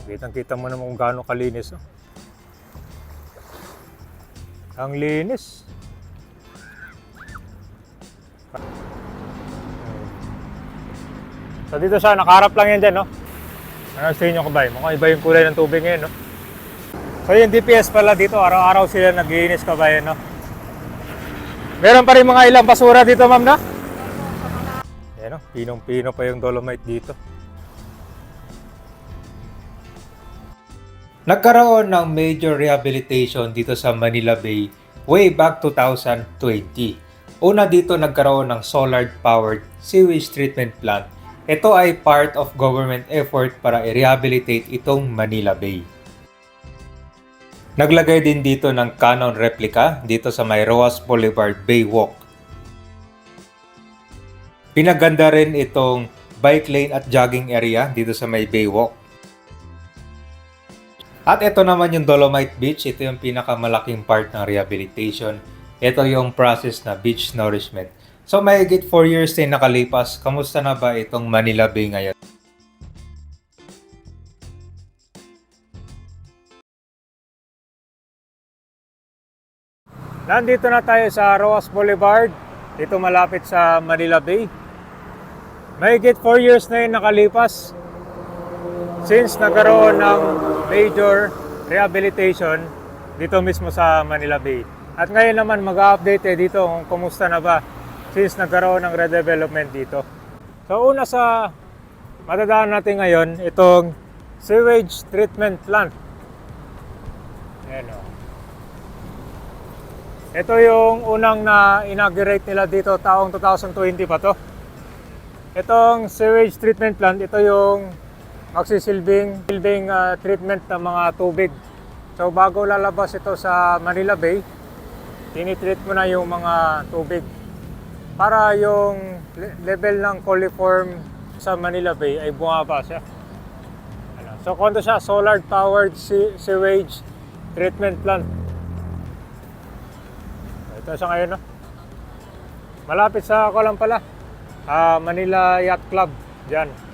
Oh, kitang-kita mo naman kung gaano kalinis. Oh. Ang linis. So dito siya, nakaharap lang yan dyan, no? Ano sa inyo kabay? Mukhang iba yung kulay ng tubig ngayon, no? So yung DPS pala dito, araw-araw sila naglinis kabayan, no? Meron pa rin mga ilang basura dito, ma'am, no? Ayan, no? Pinong-pino pa yung dolomite dito. Nagkaroon ng major rehabilitation dito sa Manila Bay way back 2020. Una dito nagkaroon ng solar-powered sewage treatment plant. Ito ay part of government effort para i-rehabilitate itong Manila Bay. Naglagay din dito ng Canon replica dito sa may Roas Boulevard Baywalk. Pinaganda rin itong bike lane at jogging area dito sa may Baywalk. At ito naman yung Dolomite Beach. Ito yung pinakamalaking part ng rehabilitation. Ito yung process na beach nourishment. So may 4 years din nakalipas. Kamusta na ba itong Manila Bay ngayon? Nandito na tayo sa Roas Boulevard. Dito malapit sa Manila Bay. May 4 years na yun nakalipas since nagkaroon ng major rehabilitation dito mismo sa Manila Bay. At ngayon naman mag-update eh dito kung kumusta na ba since nagkaroon ng redevelopment dito. So una sa matadaan natin ngayon, itong sewage treatment plant. Ayan o. Ito yung unang na inaugurate nila dito taong 2020 pa to. Itong sewage treatment plant, ito yung magsisilbing silbing ah, treatment ng mga tubig. So bago lalabas ito sa Manila Bay, tinitreat mo na yung mga tubig para yung le- level ng coliform sa Manila Bay ay bumaba siya. Ano, So kung siya solar powered se- sewage treatment plant. Ito siya ngayon no. Malapit sa ako lang pala. ah, Manila Yacht Club diyan.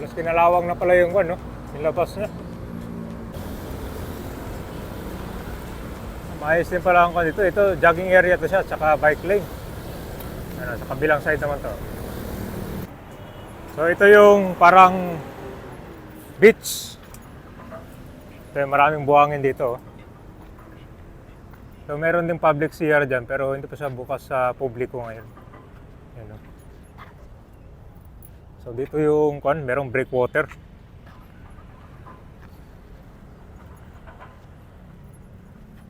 Plus kinalawang na pala yung ano, nilabas niya. Maayos din pala ang dito. Ito, jogging area to siya, tsaka bike lane. Ano, sa kabilang side naman to. So ito yung parang beach. Ito yung maraming buhangin dito. oh. So meron din public CR dyan, pero hindi pa siya bukas sa publiko ngayon. Yan, oh. So dito yung kon, merong breakwater.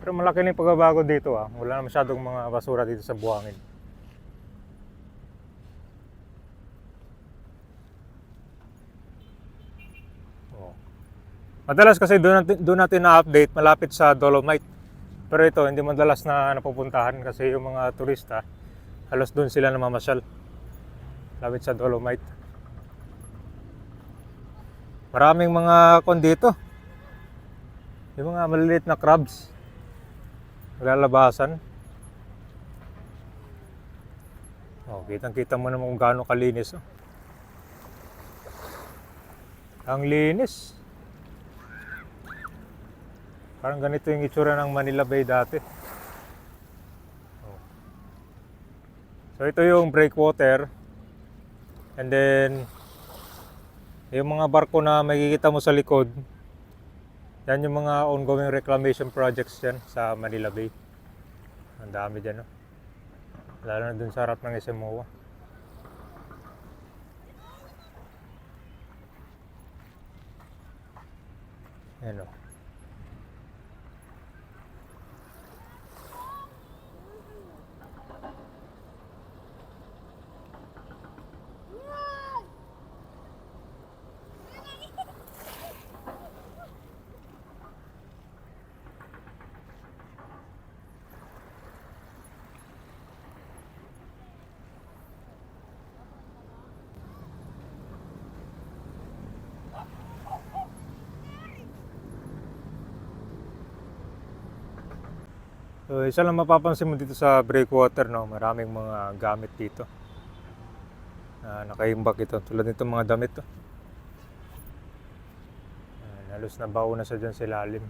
Pero malaki na pagbabago dito ah. Wala na masyadong mga basura dito sa buhangin. Oh. Madalas kasi doon natin, doon natin na-update malapit sa Dolomite. Pero ito, hindi madalas na napupuntahan kasi yung mga turista, halos doon sila namamasyal. Lapit sa Dolomite. Maraming mga kon dito. Yung mga maliliit na crabs. Naglalabasan. Oh, kitang-kita mo naman kung gaano kalinis. Oh. Ang linis. Parang ganito yung itsura ng Manila Bay dati. Oh. So ito yung breakwater. And then yung mga barko na makikita mo sa likod, yan yung mga ongoing reclamation projects dyan sa Manila Bay. Ang dami dyan, no? Lalo na dun sa harap ng SMOA. Yan, o. So, isa lang mapapansin mo dito sa breakwater, no? Maraming mga gamit dito. Na nakaimbak ito. Tulad nito mga damit, to. Halos nabaw na sa dyan sa ilalim.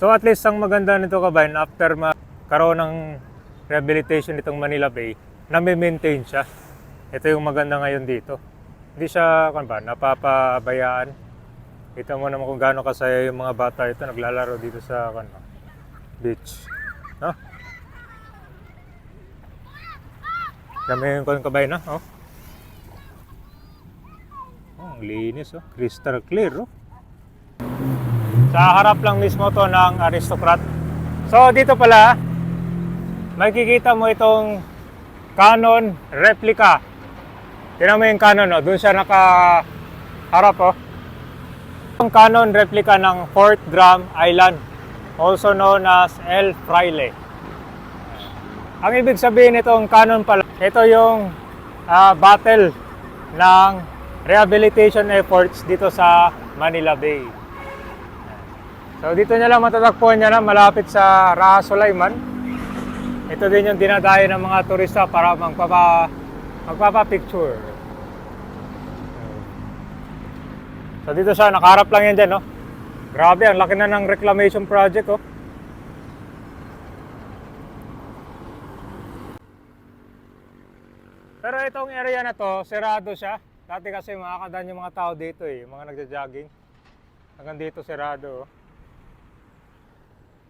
So at least ang maganda nito kabayan, after magkaroon ng rehabilitation itong Manila Bay, nami-maintain siya. Ito yung maganda ngayon dito. Hindi siya, kan ba, napapabayaan. Kita mo naman kung gaano kasaya yung mga bata ito naglalaro dito sa kan, beach. No? Dami yung kung kabayan na, oh. Oh, ang linis, oh. Crystal clear, oh. Sa harap lang mismo to ng aristocrat. So dito pala, makikita mo itong Canon replica. Tingnan mo yung Canon, oh. doon siya nakaharap. Oh. Yung Canon replica ng Fort Drum Island, also known as El Fraile. Ang ibig sabihin nitong Canon pala, ito yung ah, battle ng rehabilitation efforts dito sa Manila Bay. So dito niya lang matatagpuan niya na malapit sa Raha Sulaiman. Ito din yung dinadayo ng mga turista para magpapa magpapa-picture. So dito siya, nakaharap lang yan dyan, no? Grabe, ang laki na ng reclamation project, oh. Pero itong area na to, sirado siya. Dati kasi makakadaan yung mga tao dito eh, mga nagja-jogging. Hanggang dito sirado, oh.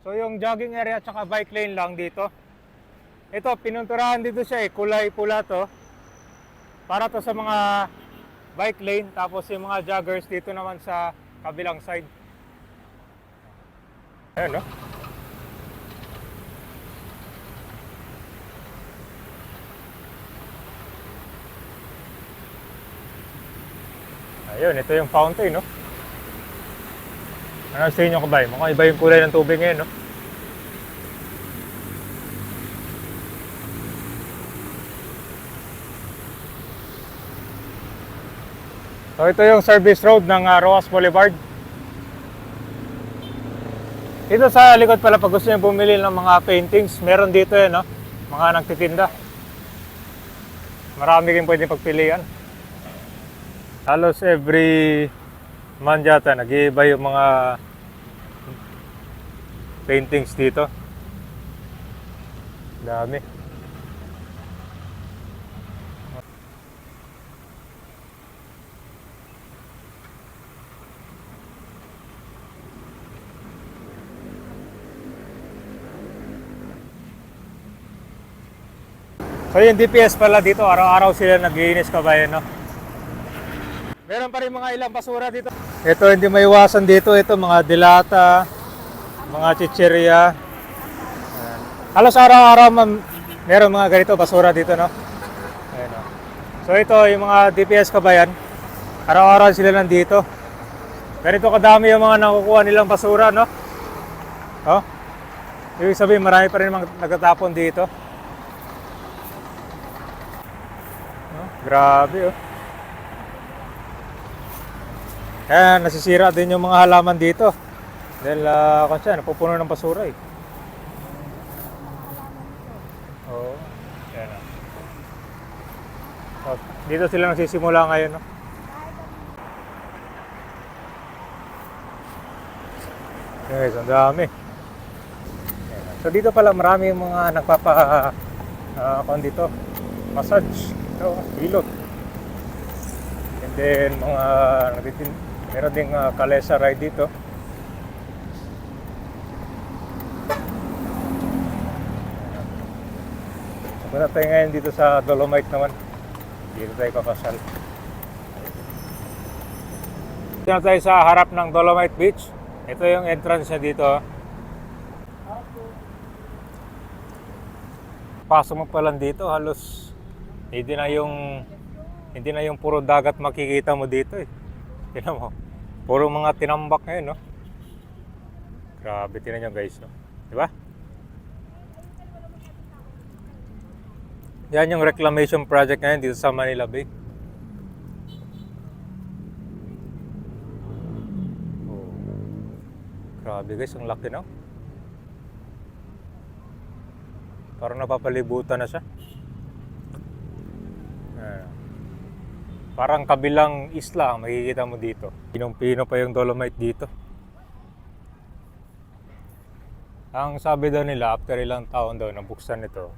So yung jogging area at bike lane lang dito. Ito, pinunturahan dito siya eh. Kulay pula to. Para to sa mga bike lane. Tapos yung mga joggers dito naman sa kabilang side. Ayan no? Ayun, ito yung fountain, no? Ano sa inyo kabay? Mukhang iba yung kulay ng tubig ngayon, no? So ito yung service road ng uh, Roas Boulevard. Dito sa likod pala pag gusto niyo bumili ng mga paintings, meron dito yan, no? Mga nagtitinda. Marami kayong pwedeng pagpilian. Halos every month yata, nag-iiba yung mga paintings dito. Dami. So yung DPS pala dito, araw-araw sila nagiinis kabayan, no? Meron pa rin mga ilang basura dito. Ito hindi maiwasan dito, ito mga dilata, mga chichirya. Halos araw-araw meron mga ganito basura dito, no? Ayan, no? So ito, yung mga DPS kabayan, araw-araw sila nandito. Ganito kadami yung mga nakukuha nilang basura, no? Oh? Ibig sabihin, marami pa rin mga nagtatapon dito. Grabe, oh. Kaya nasisira din yung mga halaman dito. Dahil uh, kung siya, napupuno ng basura eh. Oo. Yan ah. Dito sila nagsisimula ngayon. No? Guys, ang dami. Ah. So dito pala marami yung mga nagpapa uh, dito massage. Ito, hilot. And then mga nagtitin Meron ding uh, kalesa ride dito. Punta tayo ngayon dito sa Dolomite naman. Dito tayo kakasal. Dito na tayo sa harap ng Dolomite Beach. Ito yung entrance niya dito. Pasok mo pa lang dito, halos hindi na yung hindi na yung puro dagat makikita mo dito eh. Tingnan mo. Puro mga tinambak ngayon, no? Grabe, tingnan nyo guys, no? Di ba? Yan yung reclamation project ngayon dito sa Manila Bay. Oh. Grabe guys, ang laki no? Parang napapalibutan na siya. Ayan. Parang kabilang isla ang makikita mo dito. Pinong-pino pa yung dolomite dito. Ang sabi daw nila, after ilang taon daw nabuksan ito,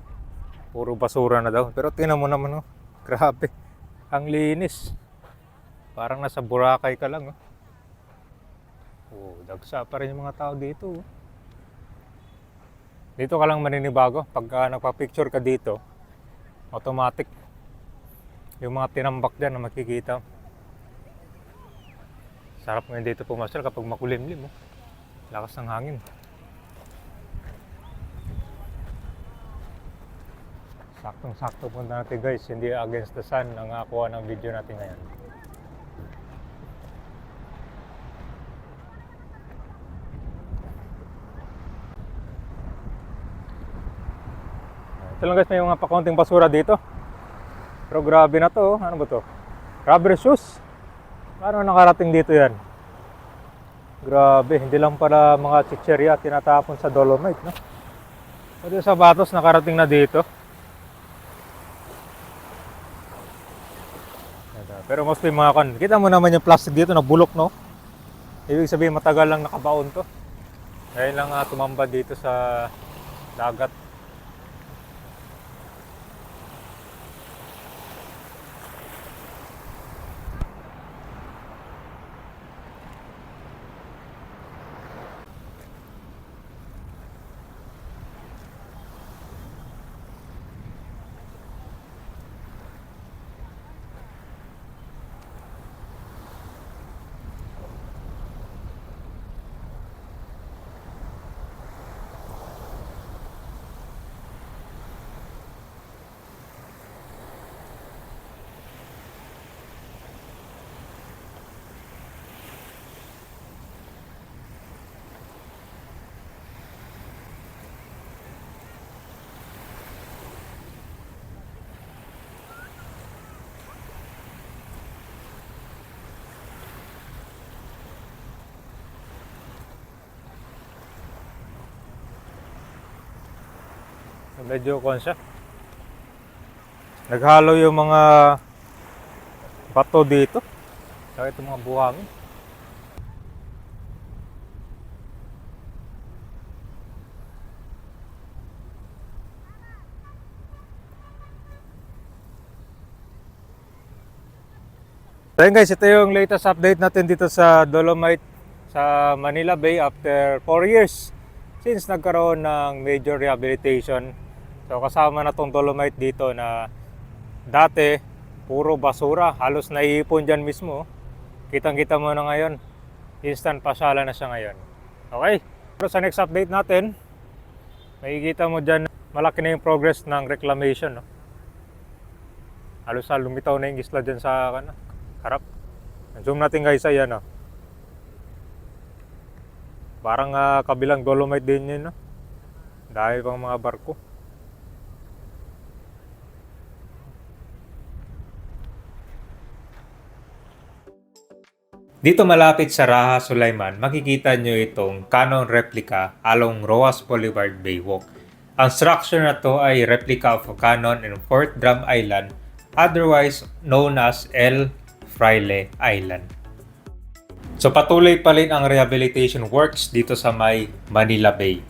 puro basura na daw. Pero tingnan mo naman, oh. grabe. Ang linis. Parang nasa Boracay ka lang. Oh. Oh, dagsa pa rin yung mga tao dito. oh. Dito ka lang maninibago. Pagka nagpa-picture ka dito, automatic. Yung mga tinambak dyan na makikita. Sarap ngayon dito pumasal kapag makulimlim. Oh. Lakas ng hangin. Saktong-sakto punta natin guys. Hindi against the sun ang nakakuha ng video natin ngayon. Ito lang guys, may mga pakunting basura dito. Pero grabe na to. Ano ba to? Rubber shoes. Paano nakarating dito yan? Grabe, hindi lang para mga chicherya tinatapon sa dolomite, no? Pati yung sapatos nakarating na dito. Ito, Pero mostly mga kan, kita mo naman yung plastic dito na bulok, no? Ibig sabihin matagal lang nakabaon to. Ngayon lang uh, tumambad dito sa dagat. Medyo kon siya. Naghalo yung mga bato dito. Saka itong mga buhangin. So guys, ito yung latest update natin dito sa Dolomite sa Manila Bay after 4 years since nagkaroon ng major rehabilitation. So kasama na tong Dolomite dito na dati puro basura, halos naiipon dyan mismo. Kitang kita mo na ngayon, instant pasala na siya ngayon. Okay, pero sa next update natin, makikita mo dyan malaki na yung progress ng reclamation. No? Halos na lumitaw na yung isla dyan sa ano, harap. Zoom natin guys, ayan. No? Parang ah, kabilang dolomite din yun, no? Dahil pang mga barko. Dito malapit sa Raha Sulaiman, makikita nyo itong Canon replica along Roas Boulevard Baywalk. Ang structure na to ay replica of a cannon in Fort Drum Island, otherwise known as El Fraile Island. So patuloy pa rin ang rehabilitation works dito sa may Manila Bay.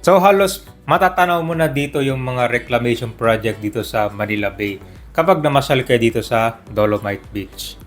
So halos matatanaw mo na dito yung mga reclamation project dito sa Manila Bay kapag namasyal kayo dito sa Dolomite Beach.